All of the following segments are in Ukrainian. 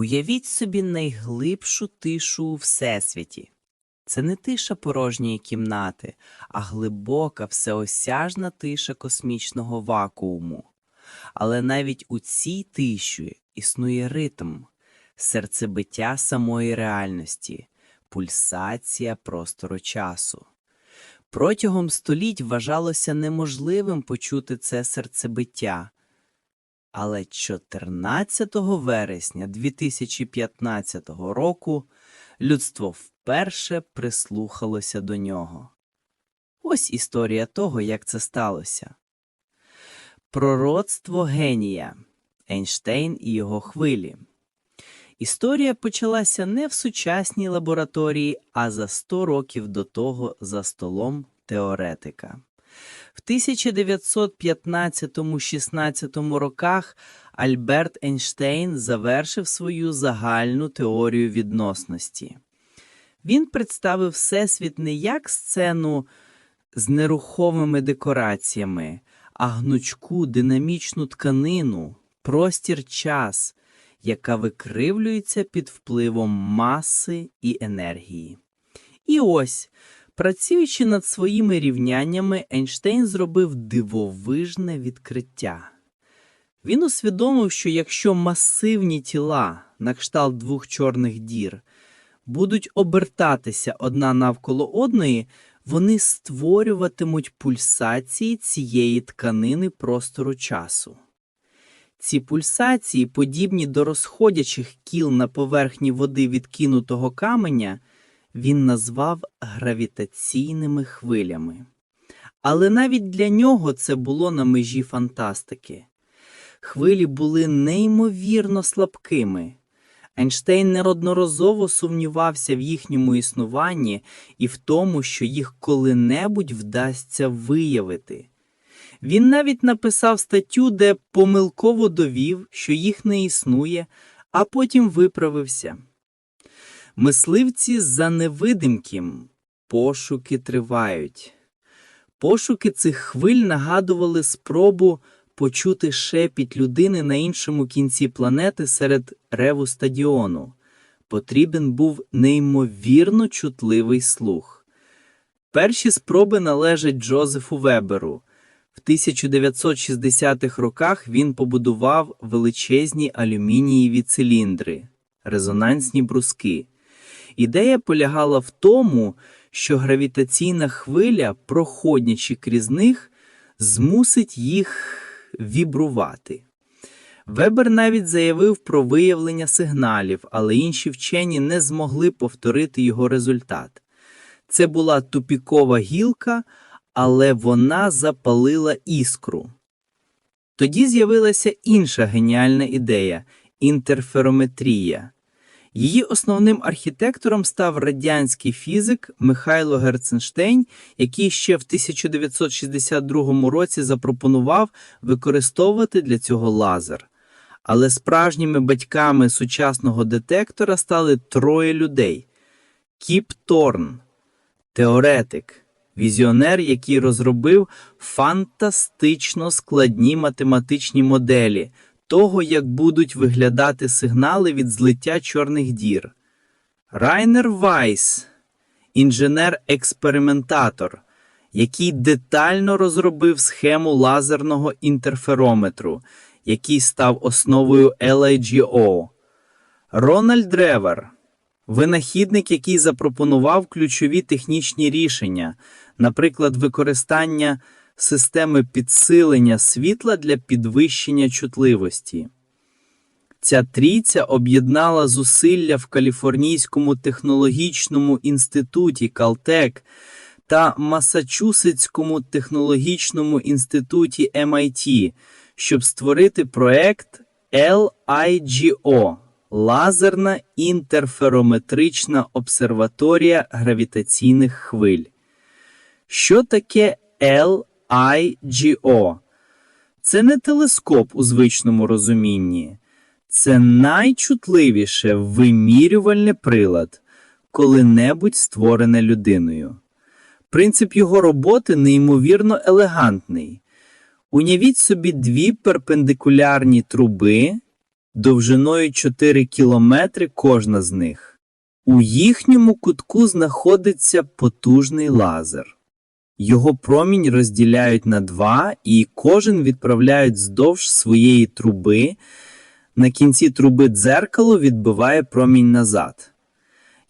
Уявіть собі найглибшу тишу у всесвіті. Це не тиша порожньої кімнати, а глибока, всеосяжна тиша космічного вакууму. Але навіть у цій тиші існує ритм, серцебиття самої реальності, пульсація простору часу. Протягом століть вважалося неможливим почути це серцебиття. Але 14 вересня 2015 року людство вперше прислухалося до нього. Ось історія того, як це сталося. Пророцтво генія Ейнштейн і його хвилі. Історія почалася не в сучасній лабораторії, а за 100 років до того за столом теоретика. В 1915-16 роках Альберт Ейнштейн завершив свою загальну теорію відносності. Він представив Всесвіт не як сцену з нерухомими декораціями, а гнучку динамічну тканину, простір час, яка викривлюється під впливом маси і енергії. І ось, працюючи над своїми рівняннями, Ейнштейн зробив дивовижне відкриття. Він усвідомив, що якщо масивні тіла, на кшталт двох чорних дір, будуть обертатися одна навколо одної, вони створюватимуть пульсації цієї тканини простору часу. Ці пульсації, подібні до розходячих кіл на поверхні води відкинутого каменя, він назвав гравітаційними хвилями. Але навіть для нього це було на межі фантастики. Хвилі були неймовірно слабкими. Ейнштейн неодноразово сумнівався в їхньому існуванні і в тому, що їх коли-небудь вдасться виявити. Він навіть написав статтю, де помилково довів, що їх не існує, а потім виправився. Мисливці за невидимким пошуки тривають. Пошуки цих хвиль нагадували спробу почути шепіт людини на іншому кінці планети серед реву стадіону. Потрібен був неймовірно чутливий слух. Перші спроби належать Джозефу Веберу. В 1960-х роках він побудував величезні алюмінієві циліндри, резонансні бруски. Ідея полягала в тому, що гравітаційна хвиля, проходячи крізь них, змусить їх вібрувати. Вебер навіть заявив про виявлення сигналів, але інші вчені не змогли повторити його результат. Це була тупікова гілка, але вона запалила іскру. Тоді з'явилася інша геніальна ідея інтерферометрія. Її основним архітектором став радянський фізик Михайло Герценштейн, який ще в 1962 році запропонував використовувати для цього лазер. Але справжніми батьками сучасного детектора стали троє людей: Кіп Торн, теоретик, візіонер, який розробив фантастично складні математичні моделі того, як будуть виглядати сигнали від злиття чорних дір. Райнер Вайс, інженер-експериментатор, який детально розробив схему лазерного інтерферометру, який став основою LIGO. Рональд Ревер, винахідник, який запропонував ключові технічні рішення, наприклад, використання системи підсилення світла для підвищення чутливості. Ця трійця об'єднала зусилля в Каліфорнійському технологічному інституті Калтек та Масачусетському технологічному інституті MIT, щоб створити проект LIGO Лазерна інтерферометрична обсерваторія гравітаційних хвиль. Що таке LIGO? Це не телескоп у звичному розумінні. Це найчутливіше вимірювальний прилад, коли-небудь створене людиною. Принцип його роботи неймовірно елегантний. Уявіть собі дві перпендикулярні труби, довжиною 4 кілометри кожна з них. У їхньому кутку знаходиться потужний лазер. Його промінь розділяють на два, і кожен відправляють здовж своєї труби. На кінці труби дзеркало відбиває промінь назад.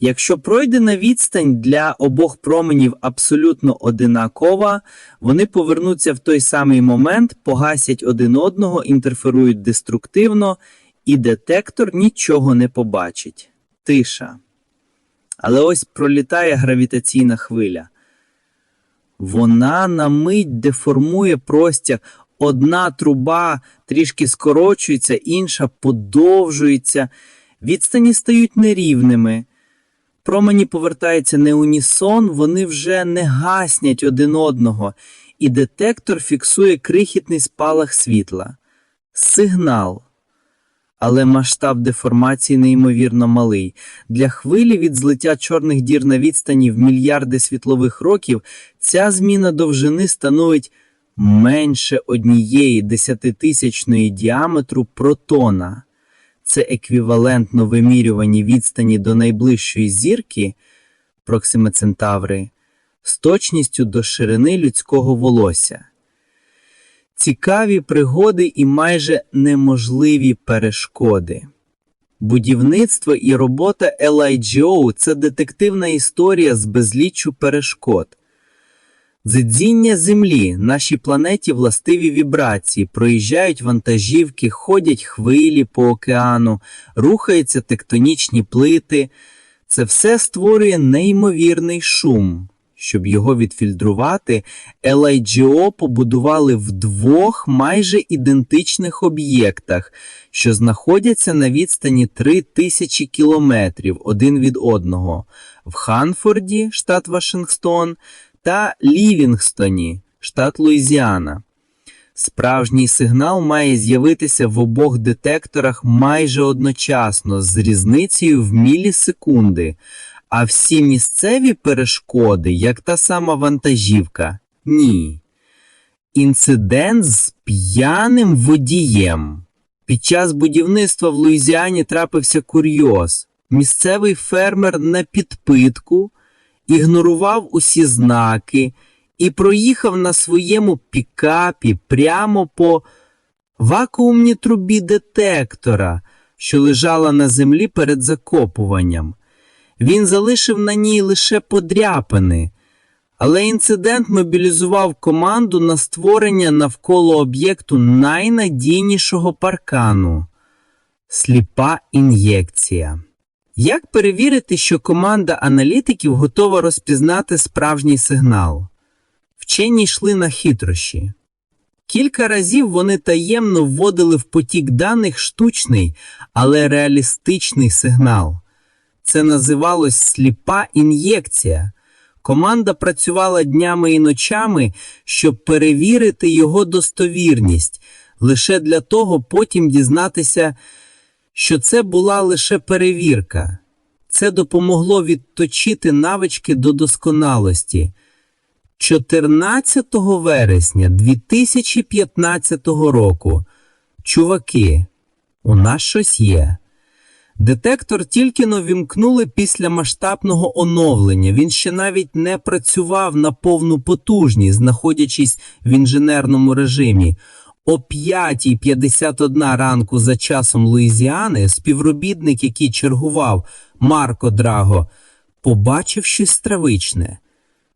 Якщо пройдена відстань для обох променів абсолютно одинакова, вони повернуться в той самий момент, погасять один одного, інтерферують деструктивно, і детектор нічого не побачить. Тиша. Але ось пролітає гравітаційна хвиля. Вона на мить деформує простір. Одна труба трішки скорочується, інша подовжується, відстані стають нерівними. Промені повертаються не унісон, вони вже не гаснять один одного, і детектор фіксує крихітний спалах світла. Сигнал. Але масштаб деформації неймовірно малий. Для хвилі від злиття чорних дір на відстані в мільярди світлових років ця зміна довжини становить менше однієї десятитисячної діаметру протона. Це еквівалентно вимірюваній відстані до найближчої зірки Проксима Центаври з точністю до ширини людського волосся. Цікаві пригоди і майже неможливі перешкоди. Будівництво і робота LIGO – це детективна історія з безліччю перешкод. Дзидзіння Землі, нашій планеті властиві вібрації, проїжджають вантажівки, ходять хвилі по океану, рухаються тектонічні плити. Це все створює неймовірний шум. Щоб його відфільтрувати, LIGO побудували в двох майже ідентичних об'єктах, що знаходяться на відстані 3000 кілометрів один від одного в Ханфорді, штат Вашингтон, та Лівінгстоні, штат Луїзіана. Справжній сигнал має з'явитися в обох детекторах майже одночасно з різницею в мілісекунди, а всі місцеві перешкоди, як та сама вантажівка, ні. Інцидент з п'яним водієм. Під час будівництва в Луїзіані трапився курйоз. Місцевий фермер на підпитку ігнорував усі знаки і проїхав на своєму пікапі прямо по вакуумній трубі детектора, що лежала на землі перед закопуванням. Він залишив на ній лише подряпини, але інцидент мобілізував команду на створення навколо об'єкту найнадійнішого паркану сліпа ін'єкція. Як перевірити, що команда аналітиків готова розпізнати справжній сигнал? Вчені йшли на хитрощі. Кілька разів вони таємно вводили в потік даних штучний, але реалістичний сигнал. Це називалось сліпа ін'єкція. Команда працювала днями і ночами, щоб перевірити його достовірність, лише для того потім дізнатися, що це була лише перевірка. Це допомогло відточити навички до досконалості. 14 вересня 2015 року. Чуваки, у нас щось є. Детектор тільки но вімкнули після масштабного оновлення. Він ще навіть не працював на повну потужність, знаходячись в інженерному режимі. О 5.51 ранку за часом Луїзіани співробітник, який чергував Марко Драго, побачив щось стравичне.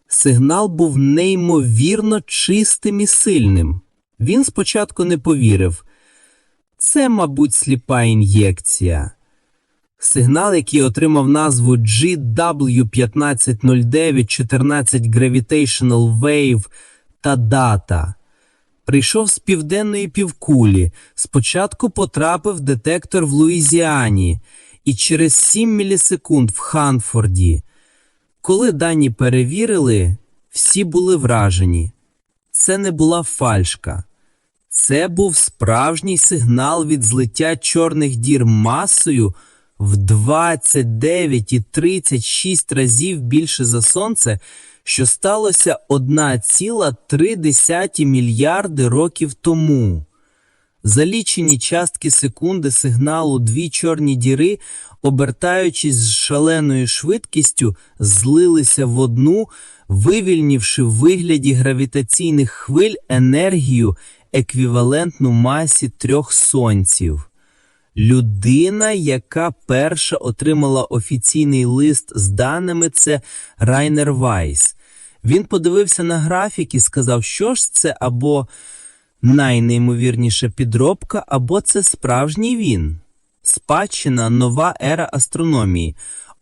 Сигнал був неймовірно чистим і сильним. Він спочатку не повірив. Це, мабуть, сліпа ін'єкція. Сигнал, який отримав назву GW150914 Gravitational Wave та дата. Прийшов з південної півкулі, спочатку потрапив детектор в Луїзіані і через 7 мілісекунд в Ханфорді. Коли дані перевірили, всі були вражені. Це не була фальшка. Це був справжній сигнал від злиття чорних дір масою в 29 і 36 разів більше за сонце, що сталося 1,3 мільярди років тому. За лічені частки секунди сигналу дві чорні діри, обертаючись з шаленою швидкістю, злилися в одну, вивільнивши в вигляді гравітаційних хвиль енергію, еквівалентну масі трьох сонців. Людина, яка перша отримала офіційний лист з даними, це Райнер Вайс. Він подивився на графік і сказав, що ж це або найнеймовірніша підробка, або це справжній він. Спадщина нова ера астрономії.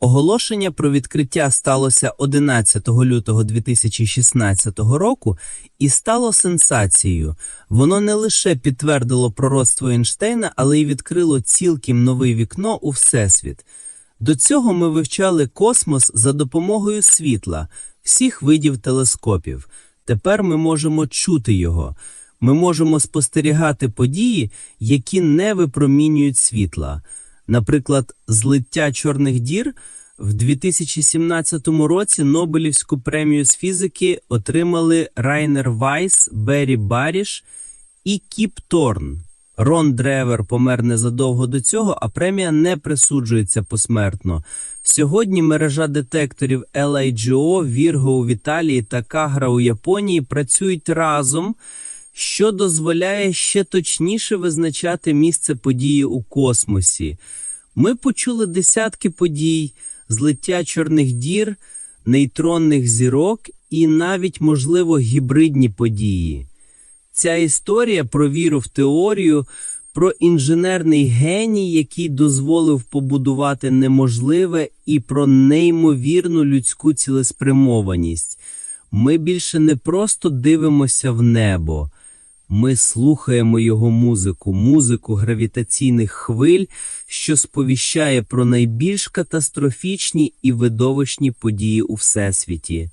Оголошення про відкриття сталося 11 лютого 2016 року і стало сенсацією. Воно не лише підтвердило пророцтво Ейнштейна, але й відкрило цілком нове вікно у Всесвіт. До цього ми вивчали космос за допомогою світла, всіх видів телескопів. Тепер ми можемо чути його. Ми можемо спостерігати події, які не випромінюють світла. Наприклад, злиття чорних дір в 2017 році Нобелівську премію з фізики отримали Райнер Вайс, Беррі Баріш і Кіп Торн. Рон Древер помер незадовго до цього, а премія не присуджується посмертно. Сьогодні мережа детекторів LIGO, Virgo у Італії та Кагра у Японії працюють разом, що дозволяє ще точніше визначати місце події у космосі. Ми почули десятки подій, злиття чорних дір, нейтронних зірок і навіть, можливо, гібридні події. Ця історія про віру в теорію, про інженерний геній, який дозволив побудувати неможливе, і про неймовірну людську цілеспрямованість. Ми більше не просто дивимося в небо. Ми слухаємо його музику, музику гравітаційних хвиль, що сповіщає про найбільш катастрофічні і видовищні події у Всесвіті.